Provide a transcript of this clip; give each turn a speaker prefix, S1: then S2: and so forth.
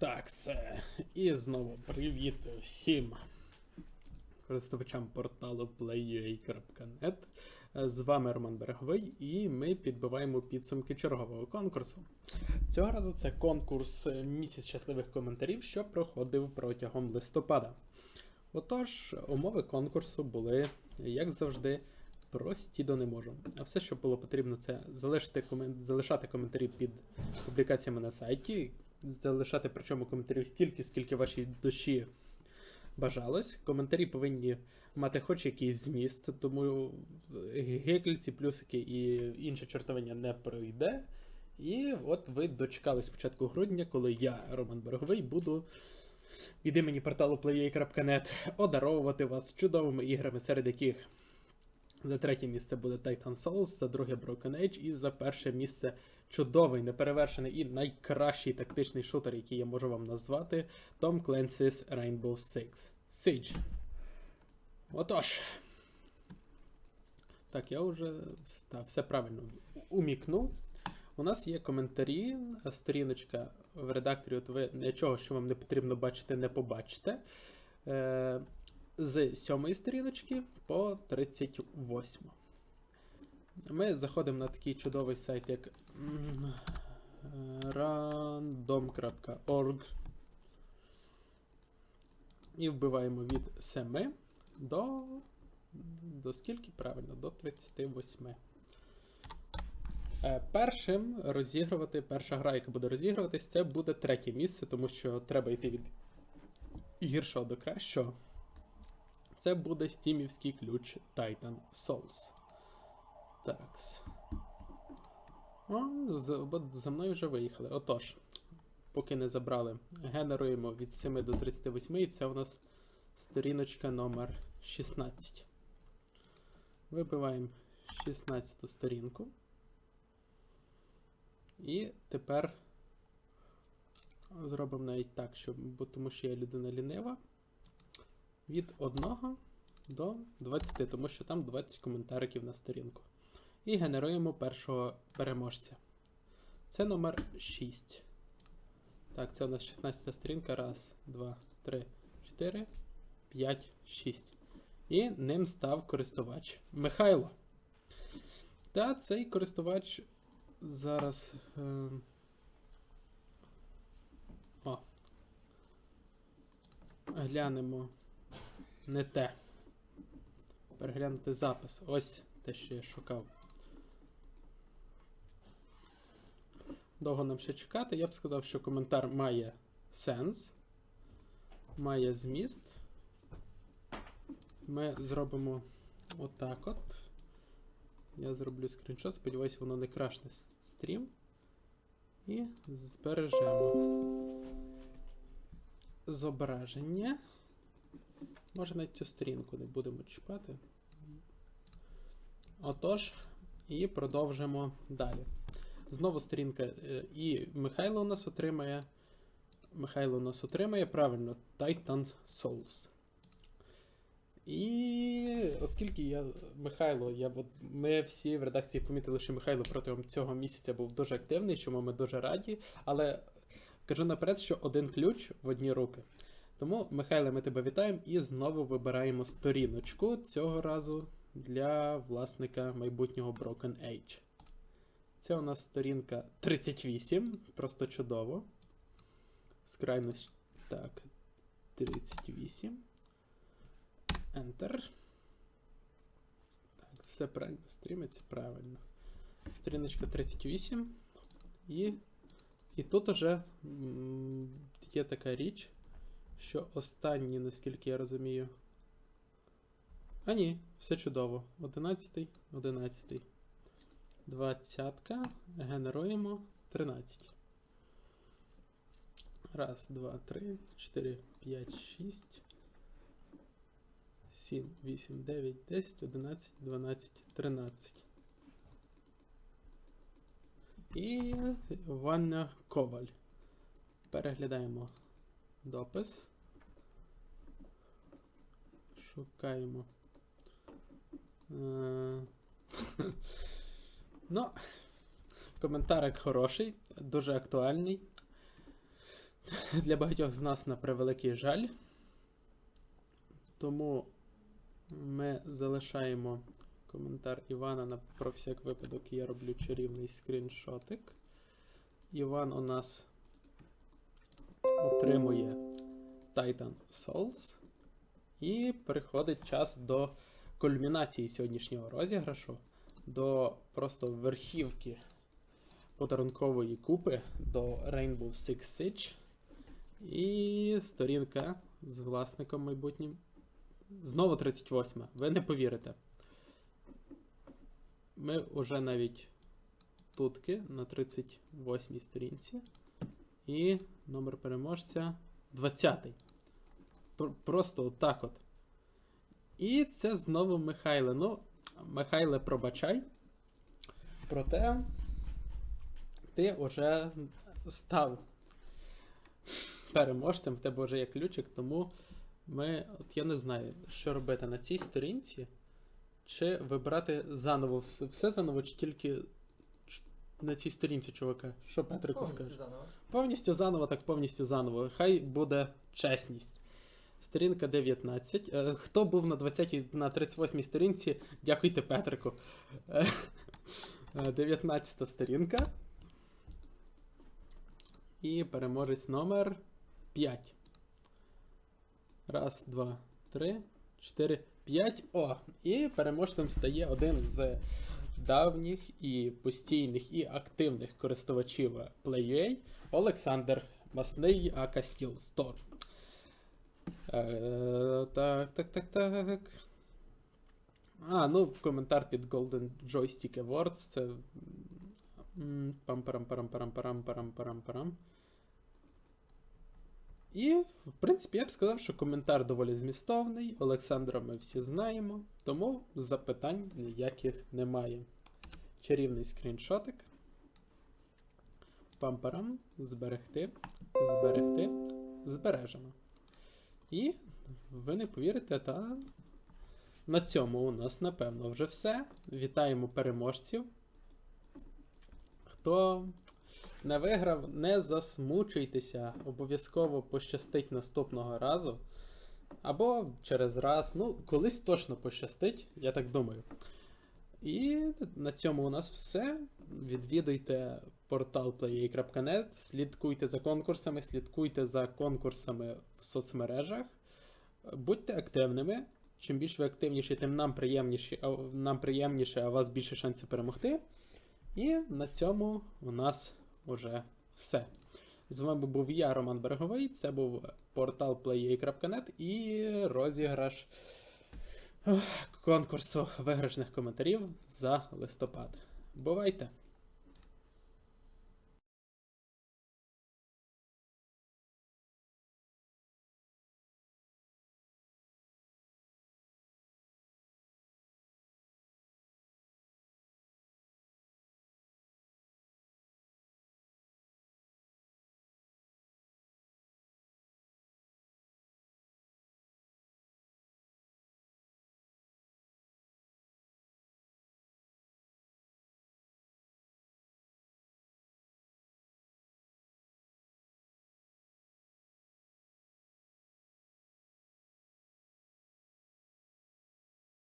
S1: Так, все. І знову привіт всім користувачам порталу play.ua.net. З вами Роман Береговий, і ми підбиваємо підсумки чергового конкурсу. Цього разу це конкурс е, місяць щасливих коментарів, що проходив протягом листопада. Отож, умови конкурсу були, як завжди, прості до не можу. А все, що було потрібно, це залишити залишати коментарі під публікаціями на сайті, залишати причому коментарів стільки, скільки вашій душі бажалось. Коментарі повинні мати хоч якийсь зміст, тому гекельці, плюсики і інше чортовення не пройде. І от ви дочекались початку грудня, коли я, Роман Береговий, буду від імені порталу play.net одаровувати вас чудовими іграми, серед яких за третє місце буде Titan Souls, за друге Broken Age, і за перше місце чудовий, неперевершений і найкращий тактичний шутер, який я можу вам назвати Tom Clancy's Rainbow Six Siege. Отож. Так, я вже та, все правильно умікнув. У нас є коментарі, сторіночка в редакторі, от ви нічого, що вам не потрібно бачити, не побачите. Е, з 7 сторіночки по 38. Ми заходимо на такий чудовий сайт, як random.org і вбиваємо від 7 до. До скільки правильно? До 38. Е, Першим розігрувати, перша гра, яка буде розігруватись, це буде третє місце, тому що треба йти від гіршого до кращого. Це буде стімівський ключ Titan Souls. Такс. О, за мною вже виїхали. Отож, поки не забрали, генеруємо від 7 до 38, і це у нас сторіночка номер 16. Вибиваємо 16 сторінку. І тепер зробимо навіть так, щоб, бо тому що я людина лінива. Від 1 до 20, тому що там 20 коментариків на сторінку. І генеруємо першого переможця. Це номер 6. Так, це у нас 16 сторінка. Раз, два, три, 4, 5, 6. І ним став користувач Михайло. Та цей користувач зараз. Е... О. Глянемо. Не те. Переглянути запис. Ось те, що я шукав. Довго нам ще чекати. Я б сказав, що коментар має сенс, має зміст. Ми зробимо отак от. Я зроблю скріншот, сподіваюся, воно не крашне стрім. І збережемо зображення. Може навіть цю сторінку не будемо чіпати. Отож, і продовжимо далі. Знову сторінка. е, І Михайло у нас отримає. Михайло у нас отримає правильно Titan Souls. І оскільки я Михайло, я ми всі в редакції помітили, що Михайло протягом цього місяця був дуже активний, чому ми дуже раді. Але кажу наперед, що один ключ в одні руки. Тому, Михайле, ми тебе вітаємо і знову вибираємо сторіночку цього разу для власника майбутнього Broken Age. Це у нас сторінка 38, просто чудово. Скрайність. Так. 38. Enter. Так, все правильно. Стрімиться правильно. Сторіночка 38. І. І тут уже є така річ, що останні, наскільки я розумію. А ні, все чудово. 11, 11. 20. Генеруємо 13. Раз, два, три, 4, 5, 6. 7, 8, 9, 10, 11, 12, 13. І Ванна Коваль. Переглядаємо допис. Шукаємо. Ну, коментарик хороший, дуже актуальний. Для багатьох з нас на превеликий жаль. Тому ми залишаємо коментар Івана на про всяк випадок я роблю чарівний скріншотик. Іван у нас отримує Titan Souls. І приходить час до кульмінації сьогоднішнього розіграшу, до просто верхівки подарункової купи до Rainbow Six Siege. І сторінка з власником майбутнім. Знову 38. Ви не повірите. Ми вже навіть тутки на 38 сторінці. І номер переможця 20. Пр- Просто отак от. І це знову Михайле. Ну, Михайле, пробачай. Проте ти вже став переможцем, в тебе вже є ключик, тому ми. От я не знаю, що робити на цій сторінці. Чи вибирати заново все, все заново, чи тільки на цій сторінці, чувака? Що Петрику
S2: Повністю
S1: скаже?
S2: заново.
S1: Повністю заново, так повністю заново. Хай буде чесність. Сторінка 19. Е, Хто був на 20 на 38 сторінці, дякуйте Петрику. Е, е, 19 сторінка. І переможець номер 5. Раз, два, три, чотири, п'ять. О! І переможцем стає один з давніх і постійних і активних користувачів PlayUA Олександр Масний Ака Steel Store. Е, так, так, так, так. А, ну, коментар під Golden Joystick Awards. Це. м, Пам-парам-парам-парам-парам-парам-парам-парам. І, в принципі, я б сказав, що коментар доволі змістовний. Олександра ми всі знаємо, тому запитань ніяких немає. Чарівний скріншотик. Пам-парам. Зберегти. Зберегти. Збережено. І ви не повірите, та на цьому у нас, напевно, вже все. Вітаємо переможців. Хто не виграв, не засмучуйтеся. Обов'язково пощастить наступного разу. Або через раз. Ну, колись точно пощастить, я так думаю. І на цьому у нас все. Відвідуйте портал play.net, слідкуйте за конкурсами, слідкуйте за конкурсами в соцмережах. Будьте активними. Чим більш ви активніші, тим нам приємніше, нам приємніше, а у вас більше шансів перемогти. І на цьому у нас уже все. З вами був я, Роман Береговий. Це був портал play.net і розіграш конкурсу виграшних коментарів за листопад. Бувайте!